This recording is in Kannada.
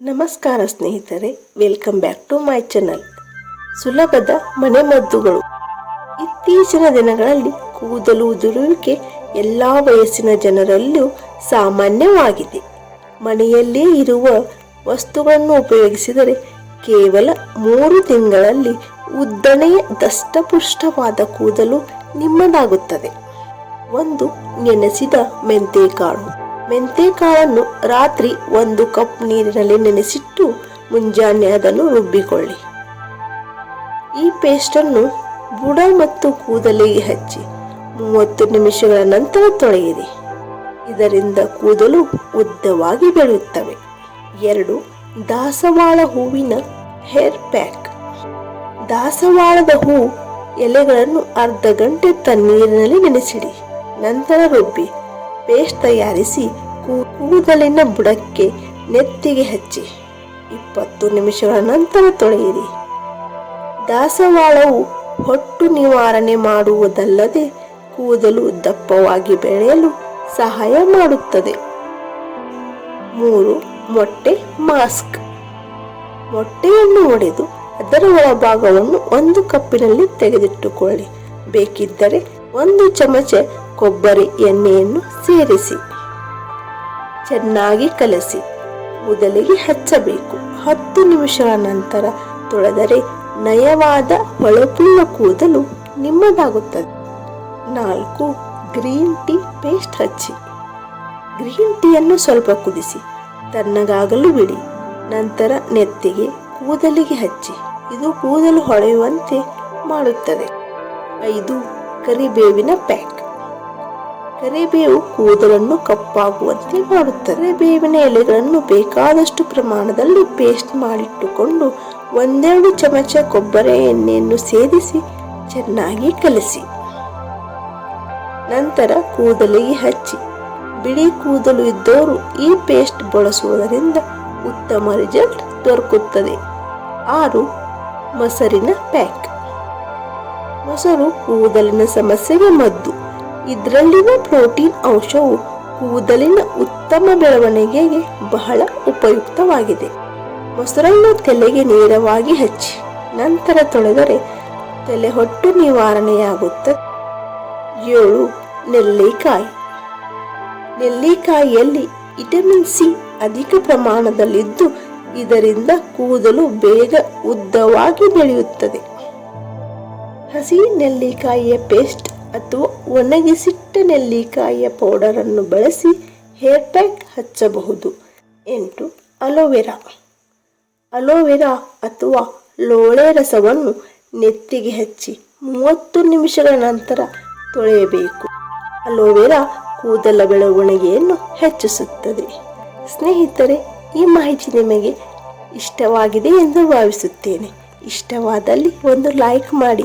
ನಮಸ್ಕಾರ ಸ್ನೇಹಿತರೆ welcome back to my channel ಸುಲಭದ ಮನೆಮದ್ದುಗಳು ಇತ್ತೀಚಿನ ದಿನಗಳಲ್ಲಿ ಕೂದಲು ಉದುರುವಿಕೆ ಎಲ್ಲ ವಯಸ್ಸಿನ ಜನರಲ್ಲೂ ಸಾಮಾನ್ಯವಾಗಿದೆ. ಮನೆಯಲ್ಲೇ ಇರುವ ವಸ್ತುಗಳನ್ನು ಉಪಯೋಗಿಸಿದರೆ ಕೇವಲ ಮೂರು ತಿಂಗಳಲ್ಲಿ ಉದ್ದನೆಯ ದಷ್ಟಪುಷ್ಟವಾದ ಕೂದಲು ನಿಮ್ಮದಾಗುತ್ತದೆ. ಒಂದು ನೆನೆಸಿದ ಮೆಂತೆಕಾಳು. ಮೆಂತೆಕಾಳನ್ನು ರಾತ್ರಿ ಒಂದು ಕಪ್ ನೀರಿನಲ್ಲಿ ನೆನೆಸಿಟ್ಟು ಮುಂಜಾನೆ ಅದನ್ನು ರುಬ್ಬಿಕೊಳ್ಳಿ. ಈ ಪೇಸ್ಟನ್ನು ಬುಡ ಮತ್ತು ಕೂದಲಿಗೆ ಹಚ್ಚಿ ಮೂವತ್ತು ನಿಮಿಷಗಳ ನಂತರ ತೊಳೆಯಿರಿ. ಇದರಿಂದ ಕೂದಲು ಉದ್ದವಾಗಿ ಬೆಳೆಯುತ್ತವೆ. ಎರಡು, ದಾಸವಾಳ ಹೂವಿನ ಹೇರ್ ಪ್ಯಾಕ್. ದಾಸವಾಳದ ಹೂ ಎಲೆಗಳನ್ನು ಅರ್ಧ ಗಂಟೆ ತನ್ನೀರಿನಲ್ಲಿ ನೆನೆಸಿಡಿ. ನಂತರ ರುಬ್ಬಿ ಪೇಸ್ಟ್ ತಯಾರಿಸಿ ಕೂದಲಿನ ಬುಡಕ್ಕೆ ನೆತ್ತಿಗೆ ಹಚ್ಚಿ. ಇಪ್ಪತ್ತು ನಿಮಿಷಗಳ ನಂತರ ತೊಳೆಯಿರಿ. ದಾಸವಾಳವು ಹೊಟ್ಟು ನಿವಾರಣೆ ಮಾಡುವುದಲ್ಲದೆ ಕೂದಲು ದಪ್ಪವಾಗಿ ಬೆಳೆಯಲು ಸಹಾಯ ಮಾಡುತ್ತದೆ. ಮೂರು, ಮೊಟ್ಟೆ, ಮಾಸ್ಕ್. ಮೊಟ್ಟೆಯನ್ನು ಒಡೆದು ಅದರ ಒಳಭಾಗವನ್ನು ಒಂದು ಕಪ್ಪಿನಲ್ಲಿ ತೆಗೆದಿಟ್ಟುಕೊಳ್ಳಿ. ಬೇಕಿದ್ದರೆ ಒಂದು ಚಮಚ ಕೊಬ್ಬರಿ ಎಣ್ಣೆಯನ್ನು ಸೇರಿಸಿ. ಚೆನ್ನಾಗಿ ಕಲಸಿ. ಮೊದಲಿಗೆ ಹಚ್ಚಬೇಕು. ಹತ್ತು ನಿಮಿಷಗಳ ನಂತರ ತೊಳೆದರೆ ನಯವಾದ ಹೊಳಪುಳ್ಳ ಕೂದಲು ನಿಮ್ಮದಾಗುತ್ತದೆ. ನಾಲ್ಕು, ಗ್ರೀನ್ ಟೀ ಪೇಸ್ಟ್ ಹಚ್ಚಿ. ಗ್ರೀನ್ ಟೀಯನ್ನು ಸ್ವಲ್ಪ ಕುದಿಸಿ. ತಣ್ಣಗಾಗಲು ಬಿಡಿ. ನಂತರ ನೆತ್ತಿಗೆ ಕೂದಲಿಗೆ ಹಚ್ಚಿ. ಇದು ಕೂದಲು ಹೊಳೆಯುವಂತೆ ಮಾಡುತ್ತದೆ. ಐದು, ಕರಿಬೇವಿನ ಪ್ಯಾಕ್. ಕರಿಬೇವು ಕೂದಲನ್ನು ಕಪ್ಪಾಗುವಂತೆ ಮಾಡುತ್ತದೆ. ಕರಿಬೇವಿನ ಎಲೆಗಳನ್ನು ಬೇಕಾದಷ್ಟು ಪ್ರಮಾಣದಲ್ಲಿ ಪೇಸ್ಟ್ ಮಾಡಿಟ್ಟುಕೊಂಡು ಒಂದೆರಡು ಚಮಚ ಕೊಬ್ಬರಿ ಎಣ್ಣೆಯನ್ನು ಸೇರಿಸಿ ಚೆನ್ನಾಗಿ ಕಲಸಿ. ನಂತರ ಕೂದಲಿಗೆ ಹಚ್ಚಿ, ಬಿಳಿ ಕೂದಲು ಇದ್ದವರು ಈ ಪೇಸ್ಟ್ ಬಳಸುವುದರಿಂದ ಉತ್ತಮ ರಿಸಲ್ಟ್ ದೊರಕುತ್ತದೆ. ಆರು, ಮೊಸರಿನ ಪ್ಯಾಕ್ ಮೊಸರು ಕೂದಲಿನ ಸಮಸ್ಯೆಗೆ ಮದ್ದು. ಇದರಲ್ಲಿನ ಪ್ರೋಟೀನ್ ಅಂಶವು ಕೂದಲಿನ ಉತ್ತಮ ಬೆಳವಣಿಗೆಗೆ ಬಹಳ ಉಪಯುಕ್ತವಾಗಿದೆ. ಮೊಸರನ್ನು ತಲೆಗೆ ನೇರವಾಗಿ ಹಚ್ಚಿ, ನಂತರ ತೊಳೆದರೆ ತಲೆ ಹೊಟ್ಟು ನಿವಾರಣೆಯಾಗುತ್ತದೆ ಏಳು ನೆಲ್ಲಿಕಾಯಿ. ನೆಲ್ಲಿಕಾಯಿಯಲ್ಲಿ ವಿಟಮಿನ್ ಸಿ ಅಧಿಕ ಪ್ರಮಾಣದಲ್ಲಿದ್ದು ಇದರಿಂದ ಕೂದಲು ಬೇಗ ಉದ್ದವಾಗಿ ಬೆಳೆಯುತ್ತದೆ. ಹಸಿ ನೆಲ್ಲಿಕಾಯಿಯ ಪೇಸ್ಟ್ ಅಥವಾ ಒಣಗಿಸಿಟ್ಟ ನೆಲ್ಲಿಕಾಯಿಯ ಪೌಡರನ್ನು ಬಳಸಿ ಹೇರ್ ಪ್ಯಾಕ್ ಹಚ್ಚಬಹುದು. ಎಂಟು, ಅಲೋವೆರಾ. ಅಲೋವೆರಾ ಅಥವಾ ಲೋಳೆ ರಸವನ್ನು ನೆತ್ತಿಗೆ ಹಚ್ಚಿ ಮೂವತ್ತು ನಿಮಿಷಗಳ ನಂತರ ತೊಳೆಯಬೇಕು. ಅಲೋವೆರಾ ಕೂದಲ ಬೆಳವಣಿಗೆಯನ್ನು ಹೆಚ್ಚಿಸುತ್ತದೆ. ಸ್ನೇಹಿತರೆ, ಈ ಮಾಹಿತಿ ನಿಮಗೆ ಇಷ್ಟವಾಗಿದೆ ಎಂದು ಭಾವಿಸುತ್ತೇನೆ. ಇಷ್ಟವಾದಲ್ಲಿ ಒಂದು ಲೈಕ್ ಮಾಡಿ.